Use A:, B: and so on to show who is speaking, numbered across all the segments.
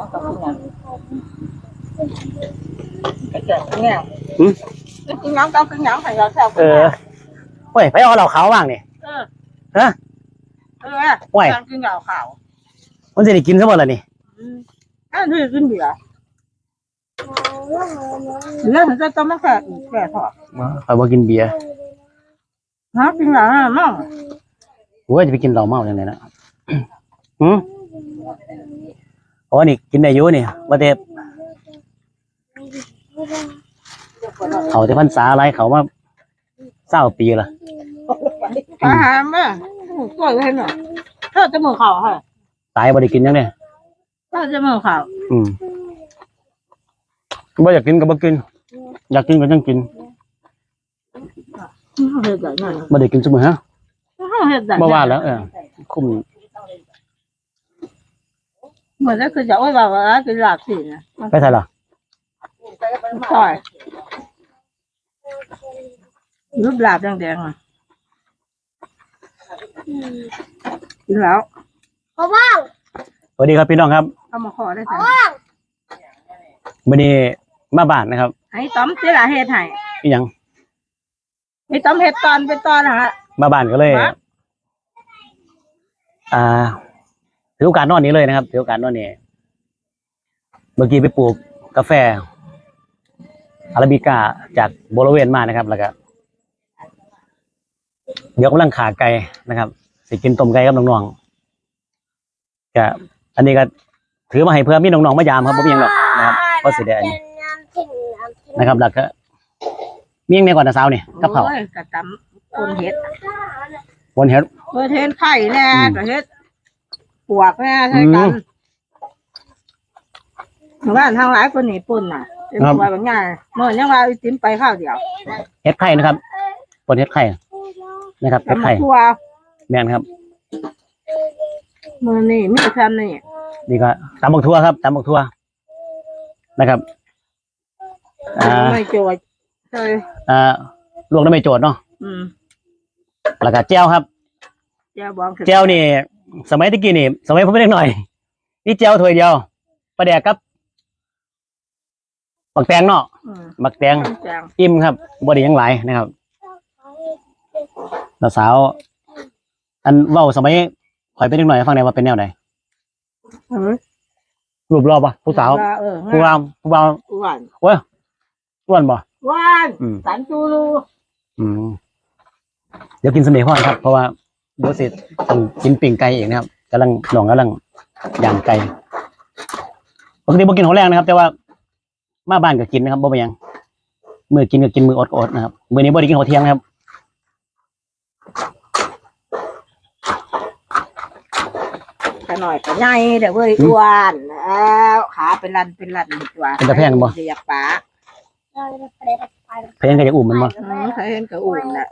A: องกับคุณกระเจิดเนี่ย
B: หืม
A: กินน้องกับคุณยังให้เราแซว
B: เออเฮ้ยไปเอาเหล่าขาวบ้างนี่
A: เออ
B: ฮะ
A: เออ
B: ไหว
A: การกินเหล้าขาว
B: มันจะได้กินซะหมดแล้วนี่
A: อืมอันนี้กินเบียร์ เรื่องมันจะต้องมาแก่อีกแก่ถอด
B: คอยบ่กินเบียร์
A: ฮะกินเหล้าน่ะมั่ง
B: กูว่าจะไปกินเหล้าเมาจังไดนะหืมอ๋อนี่กินได้อยู่นี่ว่าแต่เขาที่พรรษาอะไรเขามาเศร้าปีละ
A: อาหารแม่สวยเลยเนาะเธอจะมือเข่าค่ะ
B: ตายบ่ได้กินยังเนี่ย
A: เธอจะมือเข่า
B: อืม บ่อยากกินก็บ่กิน อยากกินก็ต้องกิน
A: เฮ็ดได้ไง
B: บ่ได้กินซุมื้อฮะ
A: เฮ็ดได้
B: บ่ว่าแล้วเออคุ้ม
A: เหมือนก็คือจะโอ้ยว่าว่ากินหลากสินะ
B: ไปไสล่ะ
A: ซอยรูปหลาบแดงๆอะกินแล้ว
C: เพราะว่า
B: สวัสดีครับพี่น้องครับ
A: เอามาขอได้จ้ะ
B: มื้อนี้ มาบ้านนะครับ
A: ให้ต้อมเสียหลาเฮ็ดให้
B: อีหยัง
A: ให้ต้อมเฮ็ดตอนเป็นตอนนะฮะ
B: มาบ้านก็เลย
A: ครับ
B: อ่าถือโอกาสนอนนี้เลยนะครับถือโอกาสนอนนี้เมื่อกี้ไปปลูกกาแฟอาราบิก้าจากบริเวณมานะครับ แล้วก็เดี๋ยวกำลังขาไก่นะครับสิกินต้มไก่กับน้องๆก็อันนี้ก็ถือมาให้เพื่อมีน้องๆมายามครับผมยังหรอกนะครับเพราะสิได้อันนี้
C: น้ำถึง น้ำถึง
B: นะครับแล้วก็มีอย่างในก่อนนะสาวนี่กับเขาว
A: โอ้ยกระตำคนเฮ็ด
B: วนเฮ็ด
A: เฮ็ดเฮ็ดไข่แน่
B: อืม
A: ก็เฮ็ดปวกแน่ใช่กัน
B: อืม
A: บ้านทางหลายคนนี่ปุ่นน่ะเป็น
B: ครับ
A: ว่าบางอย่างเมื่อยังว่าไอติมไปข้าวเดียว
B: เฮ็ดไข่นะครับปนเฮ็ดไข่นะครับเฮ็ด
A: ทำมา
B: ไข่
A: ครัว
B: แม่นครับ
A: มือนี่มีแซมนี่
B: นี่ก็ตำบักทั่วครับตำบักทั่วนะครับ อ่า
A: ไม่โจยเลย
B: อ่าลวกน้ำไม่โจทย์เนาะ
A: อืม
B: แล้วก็แจ้วครับ
A: แจ้วบอง
B: แจ้วนี่ สมัยตะกี้นี่ สมัยผมเล็กหน่อย นี่แจ้วถ้วยเดียวปลาแดกครับบักแตงเนาะ
A: อืม
B: บักแตง
A: แจ้ง
B: อิ่มครับบไดียังหลายนะครับแล้วสาว อันเว้าสมัยข่อยเป็นเล็กหน่อยฟังได้ว่าเป็นแนวไหน
A: เออ
B: รูปรอบปะผู้สาว
A: เออ
B: ผู้บ่าวผู้บ่าว
A: หวาน
B: เว้ย อ้วนบ่
A: หวาน
B: อืม
A: สันจูรู
B: อืมเดี๋ยวกินสำเร็จพ่อครับ เพราะว่าเดี๋ยวสิต้องกินปิ่งไก่เองนะครับกำลังหนองกำลังย่างไก่ปกติบ่กินของแรงนะครับ แต่ว่ามาบ้านก็กินนะครับบ่เป็นหยังมือกินก็กินมืออดก็อดนะครับมื้อนี้บ่ได้กินข้าวเที่ยงนะครับ
A: ขน่อยก็ใหญ่เดี๋ยวเว้ยอ้วนแล้วขาเป็นรันเป็นรันตัว
B: เป็นตะแพงบ่
A: เรียกป๋า
C: เเพิ่
B: นก็จะอุ้มมันบ่
A: อืมเคยเห็นกับอุ่นน่ะ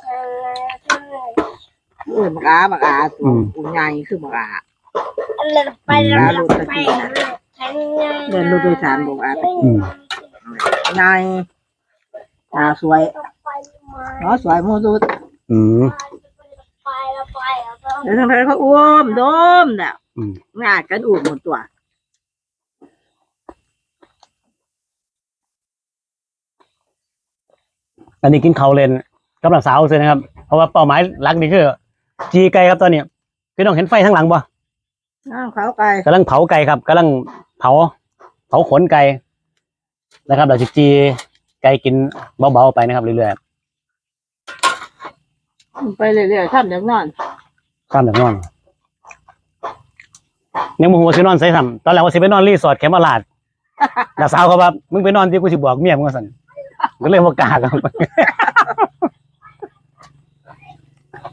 A: อุ่นบักอาบักอาตัว
B: อืม
A: อุ่นใหญ่คือบักอา
C: เราไปเราไป
A: เดินรถโดยสารบักอา
B: อืม
A: ใหญ่ตาสวยเนาะสวยมูดู
B: อืม
C: ไปเราไปเราไป
A: เดี๋ยวทางไทยเขาอ้วมโดมเนี่ย
B: อืม
A: งานกันอุ่นหมดตัว
B: อันนี้กินข้าวเล่นกับหลานสาวซื่อนะครับ เพราะว่าเป้าหมายหลักนี่คือจีไก่ครับตอนนี้พี่น้องเห็นไฟข้างหลังบ่
A: น้ำเขาไก่
B: กำลังเผาไก่ครับกำลังเผา เผาขนไก่นะครับเราจะจีไก่กินเบาๆไปนะครับเรื่อย
A: ไปเรื่อยๆทำอย่างนอน
B: ๆข้ามจากนอนยังโมโหว่าสินอนใส่ทำตอนแรกว่าสิไปนอนรีสอร์ทแคมป์มาลาดแต่สาวเขาว่ามึงไปนอนที่กูสิบอกเมียมึงว่าสัน ก็เลยบอกกล้าครับ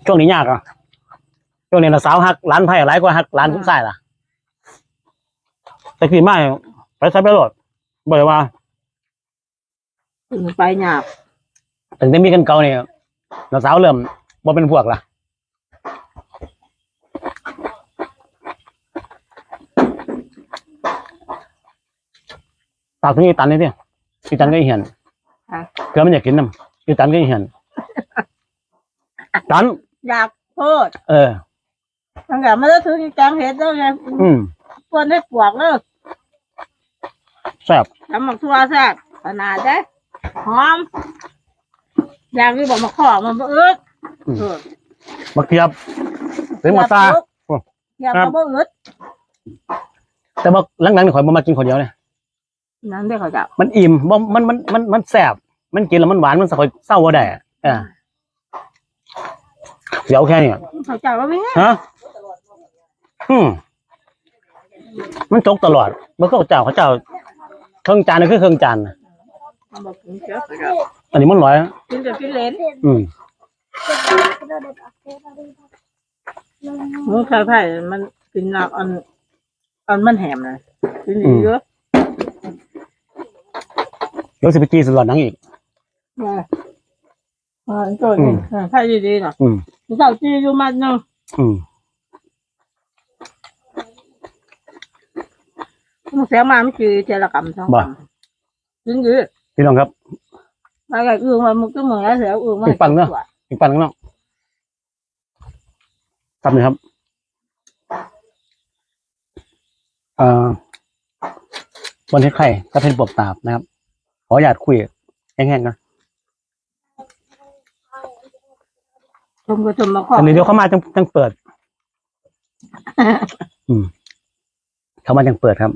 B: ช่วงนี้ยากอะช่วงนี้นะสาวหักร้านไผ่หลายกว่าหักร้านทุกสายล่ะแต่คือไม่ไปใช้ไปโหลดบอกเลยว่า
A: ขึ้นไปหยาบ
B: ถึงได้มีกันเก่าเนี่ยเราสาวเริ่มบ่เป็นพวกละฝากพี่ตันนี่ดิพี่ตันก็อีเห็น
A: อะ
B: เพื่อมันอยากกินน้ำคือตันก็เห็นตัน
A: อยากโทษ
B: เออ
A: ตั้งแต่ไม่ได้ซื้อแกงเห็ดแล้วไง
B: อืม
A: ปนให้ปวกเลย
B: แซ่บ
A: ทำหมักทั่วแซ่บขนาดเด้หอมอยากที่บอกมาขอมันบ่อึดเออ
B: บักเทียบเป็นมาซาโอ้
A: อยาก
B: ครั
A: มา
B: บ
A: บ่อึด
B: แต่ว่าหลังๆนี่ข่อยบ่มากินคนเดียวเนี่ย
A: นั่นเด้อเขาจะ
B: มันอิ่มบ่มันมันมันมันแซ่บ มันกินแล้วมันหวานมันสะข่อยเศร้าบ่ได้อะเอ่าเดี๋ยวแค่นี้อะ
A: เขาจะว่าไม่
B: ฮะอืมมันจกตลอดเมื่อเขาเจ้าเขาเจ้าเครื่องจานนี่คือเครื่องจานน่ะ
A: มันบอกกินเยอะเขาจะ
B: อันนี้มันร้อยนะ
A: กินจะกินเลน
B: อืม
A: มึงเคยไผ่มันกินหนักอันอันมันแหมเลยกินเยอะ
B: เดี๋ยวสิไปจีสลอดหนังอีก
A: อ่าอ่าตัวนี้ไผ่ดีๆเนาะ
B: อืม
A: เจ้าจีอยู่มันเนาะ
B: อืม
A: มันเสียมาไมันคือเจรกรรมสองจริงดิ
B: พี่น้องครับ
A: มาไก่อื่นมามันก็เหมือนแล้วเสียอื่นมา
B: อีกฝั่งเนอะอีกปันข้างนอกครับนี่ครับเอ่อวันที่ไข่ก็เป็นปวบตาบนะครับ ขออยากคุยแห้งๆนะ
A: ชมก็ชมมาขอ
B: อันนี้เดี๋ยวเข้ามาจังจังเปิด อืม เข้ามาจังเปิดครับ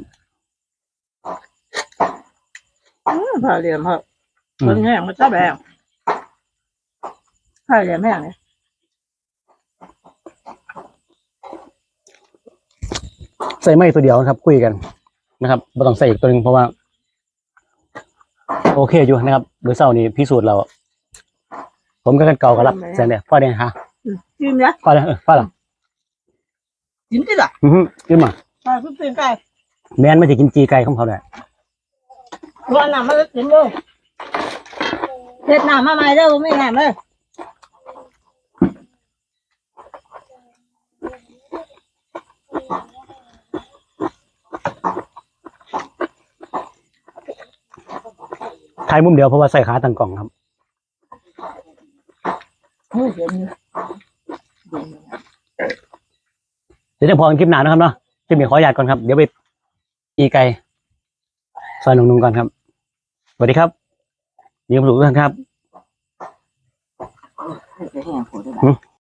A: ผ่าเหลี่ยมเหรอ
B: อื
A: ค
B: ม
A: นแห้งมันชอบแห้งผ่าเหลี่ยมแห้งเนี่ย
B: ใส่ไม้ตัวเดียวนะครับ คุยกันนะครับไม่ต้องใส่อีกตัวหนึ่งเพราะว่า โอเคอยู่นะครับโดยเศร้านี้พิสูจน์เรา ผมก็กันเก่ากับรับแสงเนี่ยพ่อเนี่ยฮะ
A: จิ้มเนี่ย
B: พ่อเนี่ยเออพ่อหรอ
A: จิ้มที่ละ
B: อือฮึขึ้นมา
A: ผ่าทุกสิ่งไก่
B: แมนไม่จะกินจีไก่ของเขาเลย
A: วันหน้ามาจิ้มเลยเผ็ดหน้ามาใหม่เด้อไม่แห้งเลย
B: ถ่ายมุมเดียวเพราะว่าใส่ขาตั้งกล่องครับ
A: เฮ้ยเดี๋ยวนี้
B: เดี๋ยวจะพอกันคลิปหนานะครับเนาะคลิปนี้ขออนุญาตก่อนครับ เดี๋ยวไปอีไก่ซอยหนุ่มๆก่อนครับ สวัสดีครับมีความสุขทุกท่านครับ
A: เดี๋ยวแห้งปวดด้วย
B: อืม